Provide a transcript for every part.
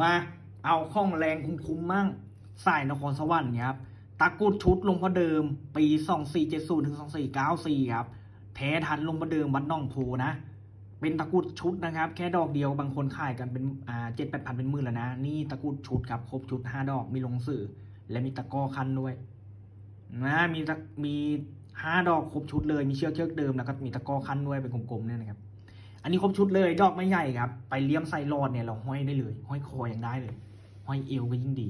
มาเอาข้องแรงคุ้มๆมั่งสายนครสวรรค์เนี่ยครับตะกุดชุดลงพอเดิม ปี 2470ถึง2494 ครับ แท้ทันลงพอเดิมวัดน่องโพนะ เป็นตะกุดชุดนะครับ แค่ดอกเดียวบางคนขายกันเป็นอ่าเจ็ดแปดพันเป็นหมื่นแล้วนะ นี่ตะกุดชุดครับ ครบชุดห้าดอกมีลงสื่อ และมีตะก้อคันด้วยนะมีมีห้าดอกครบชุดเลยมีเชือกเชือกเดิมแล้วก็มีตะก้อคันด้วยเป็นกลมๆเนี่ยนะครับ อันนี้ครบชุดเลย ดอกไม่ใหญ่ครับ ไปเลี้ยมไซรอดเนี่ยเราห้อยได้เลย ห้อยคอยังได้เลย ห้อยเอวก็ยิ่งดี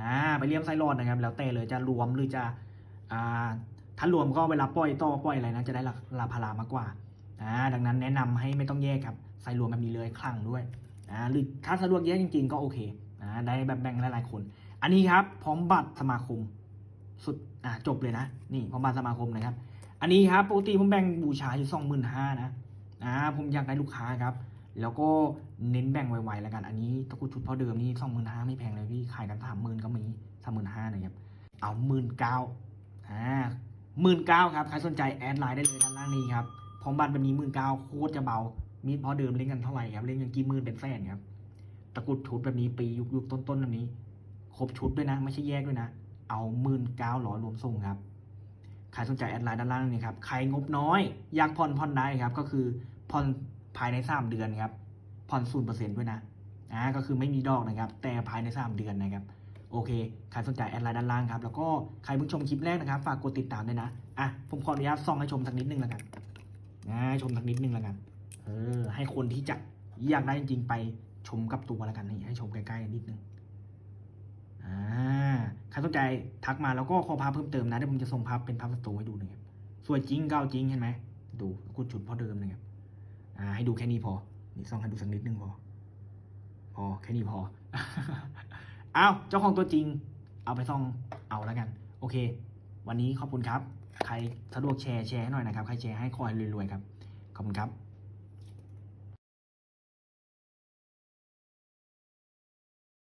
อ่าไปเลี้ยมไซรอดนะครับ แล้วแต่เลยจะรวมหรือจะอ่าถ้ารวมก็เวลาปล่อยต่อปล่อยอะไรนะจะได้ราราพารามากกว่าอ่าดังนั้นแนะนำให้ไม่ต้องแยกครับใส่รวมแบบนี้เลยคลั่งด้วยอ่าหรือถ้าสะดวกแยกจริง ๆ ก็โอเคอ่าได้แบบแบ่งหลายๆคน อันนี้ครับ พร้อมบัตรสมาคม สุดอ่าจบเลยนะ นี่พร้อมบัตรสมาคมนะครับ อันนี้ครับปกติผมแบ่งบูชาอยู่สองหมื่นห้านะ อ่าผมอยากได้ลูกค้าครับ แล้วก็เน้นแบ่งไวๆแล้วกันอันนี้ตะกุดชุดพ่อเดิมนี่สองหมื่นห้าไม่แพงเลยพี่ขายกันสามหมื่นก็มีสามหมื่นห้านะครับเอาหมื่นเก้าอ่าหมื่นเก้าครับใครสนใจแอดไลน์ได้เลยด้านล่างนี้ครับพร้อมบัตรแบบนี้หมื่นเก้าโคตรจะเบา มีดพ่อเดิมเล่นกันเท่าไหร่ครับเล่นกันกี่หมื่นเป็นแสนครับตะกุดชุดแบบนี้ปียุคยุคต้นๆแบบนี้ครบชุดด้วยนะ ไม่ใช่แยกด้วยนะ เอาหมื่นเก้าร้อยรวมส่งครับใครสนใจแอดไลน์ด้านล่างนี้ครับ ใครงบน้อย อยากผ่อนผ่อนได้ครับ ก็คือ ผ่อนภายในสามเดือนครับผ่อนศูนย์เปอร์เซ็นต์ด้วยนะอ่าก็คือไม่มีดอกนะครับ แต่ภายในสามเดือนนะครับโอเคใครสนใจแอดไลน์ด้านล่างครับ แล้วก็ใครเพิ่งชมคลิปแรกนะครับ ฝากกดติดตามด้วยนะ อะ ผมขออนุญาตส่องให้ชมสักนิดนึงแล้วกันนะชมสักนิดนึงแล้วกัน เออ ให้คนที่จะอยากได้จริงๆไปชมกับตัวแล้วกันนี่ให้ชมใกล้ๆนิดนึง อ่า ใครสนใจทักมาแล้วก็ขอภาพเพิ่มเติมนะเดี๋ยวผมจะส่งภาพเป็นภาพสตูให้ดูนะครับ สวยจริงเก้าจริงเห็นไหม ดูกุดจุดพอเดิมนะครับ อ่าให้ดูแค่นี้พอ นี่ซ่องให้ดูสักนิดนึงพอ พอแค่นี้พอ เอาเจ้าของตัวจริง เอาไปซ่องเอาแล้วกัน โอเค วันนี้ขอบคุณครับ ใครสะดวกแชร์แชร์ให้หน่อยนะครับ ใครแชร์ให้คอยรวยๆครับ ขอบคุณครับ